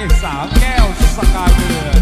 เอกสามแก้วสกายเรือ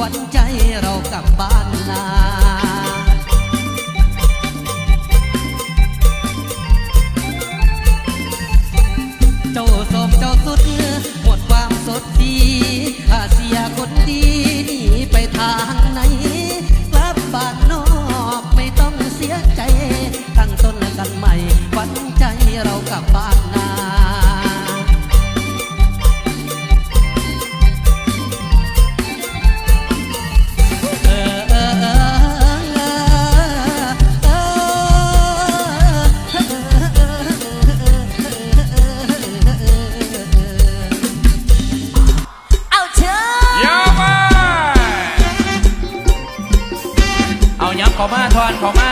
วัญใจเรากลับบ้านนาเจ้าสมเจ้าสุดหมดความสดดีอาเซียคนดีหนีไปทางไหนกลับบ้านนอกไม่ต้องเสียใจ ตั้งต้นกันใหม่วันใจเรากลับบ้าน เอายับเข้ามาทอนเข้ามา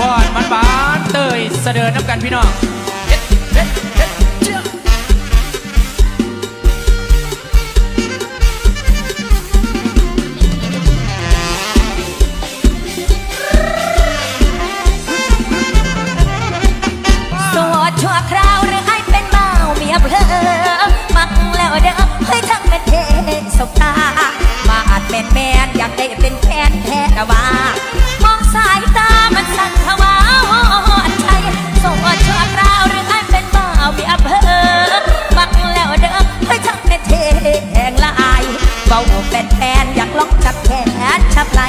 บอนมันบานเตยเสดินน้ำกันพี่น้องเฮ็ดเฮ็ดเฮ็ดเจ้าโสดชัวคราวหรือให้เป็นเมาเมียเพลอมักแล้วเด้อให้ทั้งเป็นเทสบตา มนแมนอยากได้เป็นแฟนแท้แต่ว่ามองสายตามันสั่นทวาหอนใจโสดชั่วคราวหรืออันเป็นบ่าเมียเพลอมักแล้วเด้อให้ทั้งเป็นเทแหงละอายเบาเป็นแฟนอยากลองจับแขนชับไหล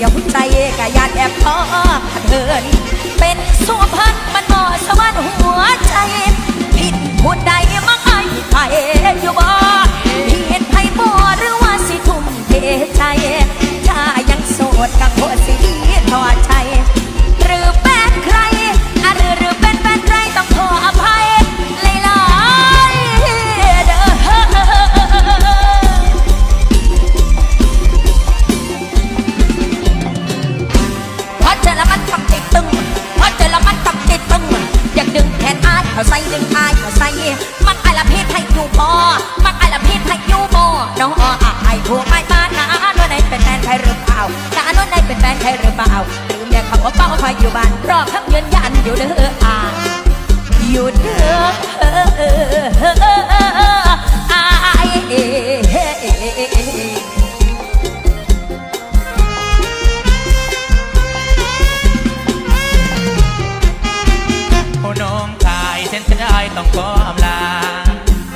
สียวใจกะยานแอบพ้อเทินเป็นสุพิ่นมันบ่สวรรค์หัวใจ ผิดพูดใดมักไอ้ไผอยู่บ่เผ็ดไผบ่หรือว่าสิทุ่มเทใจถ้ายังโสดกับหัวสิท เป็นแฟนใครหรือเปล่าลืมแต่คำว่าเป้าคอยอยู่บ้านรอคำยืนยันอยู่เด้ออาอยู่เด้ออายโอ้น้อเส้นเสียดายต้องขออำลา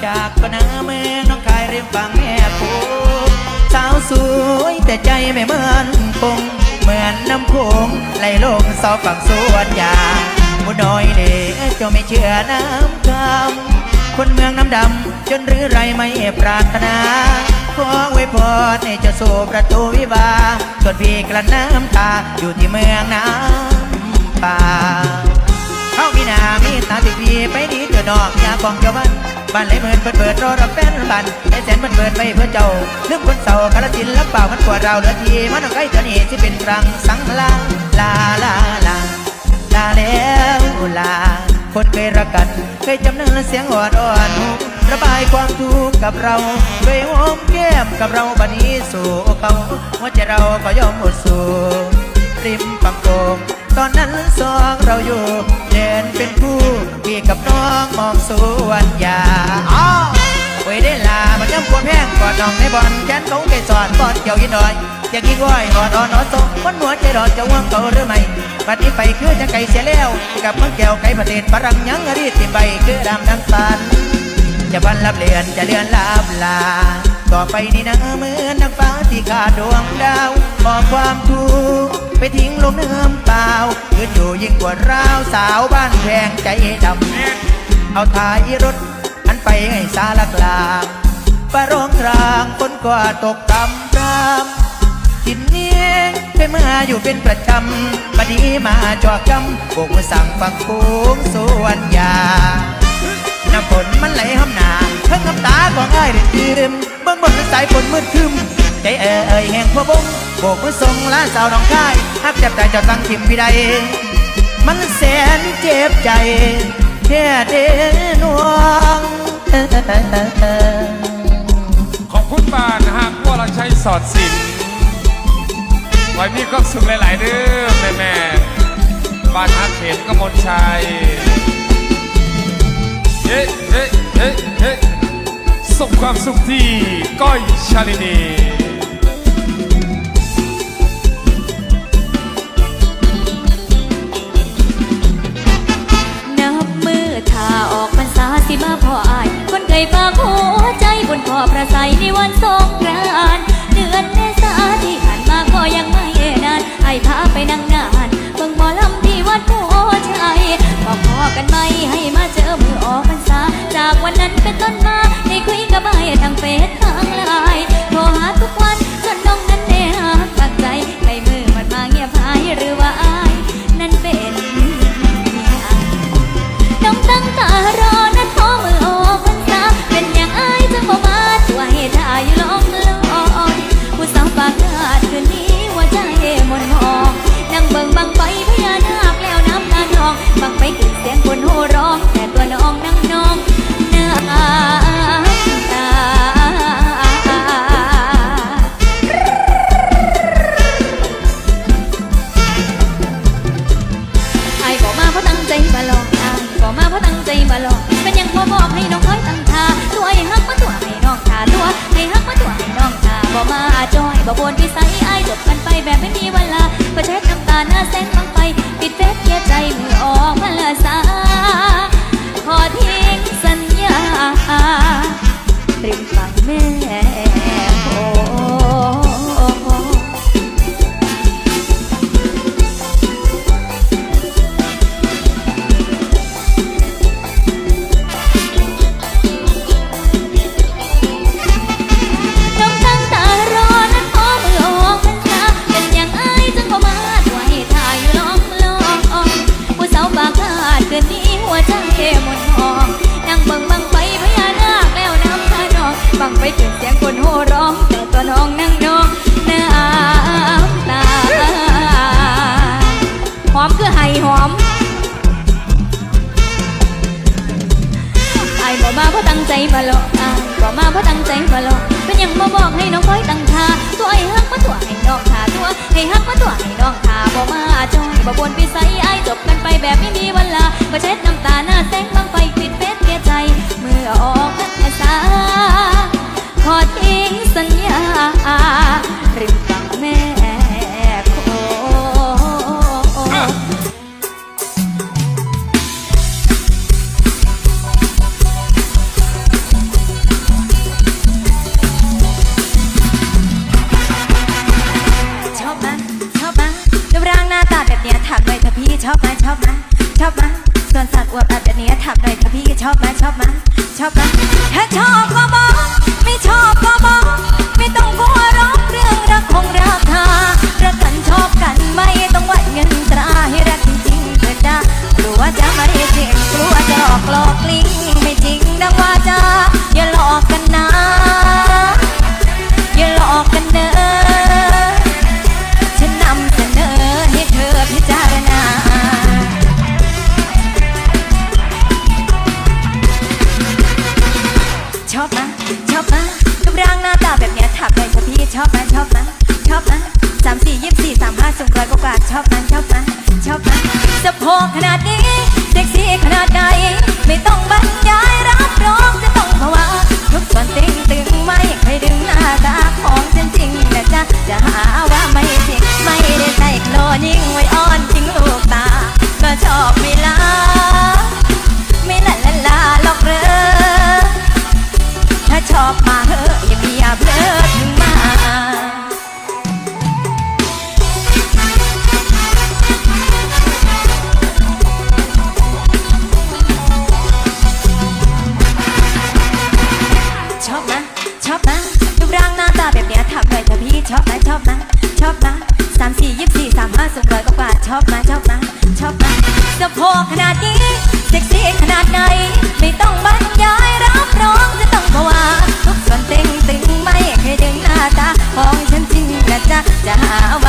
จากปนาเมืองน้องคายริมฝั่งแม่โขงสาวสวยแต่ใจไม่เหมือนคง มือนน้ำโขงไหลลงเสาฝั่งสวนยางผู้น้อยเด็กจ้าไม่เชื่อน้ำคำคนเมืองน้ำดำ จนหรือไรไม่ปรารถนาขอไว้พรให้เจ้าสู่ประตูวิวาส่วนพี่กลั้นน้ำตาอยู่ที่เมืองน้ำป่าเข้ามีนามีตาติดีไปดีเถื่อนอกยาของเจ้าบ้าน บ้านไหลเมินเปิดเปิดรอรับแฟนบ้านไอแสนมันเปิดไปเพื่อเจ้าลืมคนเศร้ากาลสินรับเปล่ามันกว่าเราเหลือทีมันเอาใกล้เทนี้ที่เป็นรังสังลาลาลาลาลาแล้วลา คนเคยรักกันเคยจำเนินเสียงออนอ่อนหูระบายความทุกข์กับเราด้วยหอมแก้มกับเราบันนี้สู่เขาหัวใจเราก็ยอมหมดสู่ริมฝั่งโขง ตอนนั้นสองเราอยู่เดินเป็นคู่พี่กับน้องมองสวนยาอ้าวเว้ยได้ลามันย่ำควรแห้งกอดน้องในบอลแขนเขาไก่สอนกอดเกี่ยวยินหน่อยอยากกินก้อยหอดอ่อนหอดสงคนหัวใจรอดจะว่างเขาหรือไม่บัดนี้ไปคือจะไก่เสียแล้วกับมันแก้วไก่ประเทศฝรั่งยังรีดติมใบคือดำน้ำสันจะพันลับเลือนจะเลือนลับลา ต่อไปนี่นะเหมือนนักฟ้าที่ขาดดวงดาวบอกความทุกข์ไปทิ้งลงน้ำเปล่ายืนอยู่ยิ่งกว่าร้าวสาวบ้านแพงใจดำเอาท้ายรถอันไปให้สารกลางปะร้องกลางคนก็ตกต่ำรำทินนี้เคยมาอยู่เป็นประจำบัดนี้มาจอกจำโบกมือสั่งฟังโค้งสวนยาน้ำฝนมันไหลห้ำหนาเพิ่งน้ำตาของอ้ายเดือดเบิ่งบนสายฝนมืดคึมใจเอ่ยแห่งพวบงโบกมือส่งล้าสาวน้องคายฮักจับใจเจ้าตั้งทิมพี่ใดมันแสนเจ็บใจแค่เดนวงขอบคุณบ้านหากว่าเราใช้สอดสินไว้มีความสุขหลายๆเด้องแม่แม่บ้านฮักเขตกมลชัยเฮ้เฮ้เฮ้เฮ้ ส่งความสุขที่ก้อยชาลินีนับมือถ้าออกพรรษาสิมาพ่ออายคนเคยฝากหัวใจบนพ่อพระใสในวันสงกรานต์เดือนเมษาที่ผ่านมาก็ยังไม่นานไอ้พาไปนั่งนานเบิ่งหมอลำที่วัดโพชัย บอกพอกันไหมให้มาเจอมือออกพรรษา จากวันนั้นเป็นต้นมาได้คุยกับไอ้ทางเฟซทางไลน์โทรหาทุกวัน มาเพราะตั้งใจมาหลอกอายบอกมาเพราะตั้งใจมาหลอกเป็นหยังมาบอกให้น้องคอยตั้งท่าตัวไอ้ฮักมาตัวให้น้องท่าตัวให้ฮักมาตัวให้น้องท่าบอกมาจอยบอกบนพิสัยไอ้จบกันไปแบบไม่มีเวลาก็เช็ดน้ำตาหน้าแสงบังไฟปิดเฟซเกียใจ เมื่อออกพรรษาขอทิ้งสัญญาริมฝั่งแม่ ชอบมั้ยชอบมั้ยชอบมั้ยส่วนสัตว์อวบแบบนี้ถามหน่อยค่ะพี่ชอบมั้ยชอบมั้ยชอบมั้ยถ้าชอบก็บอก หา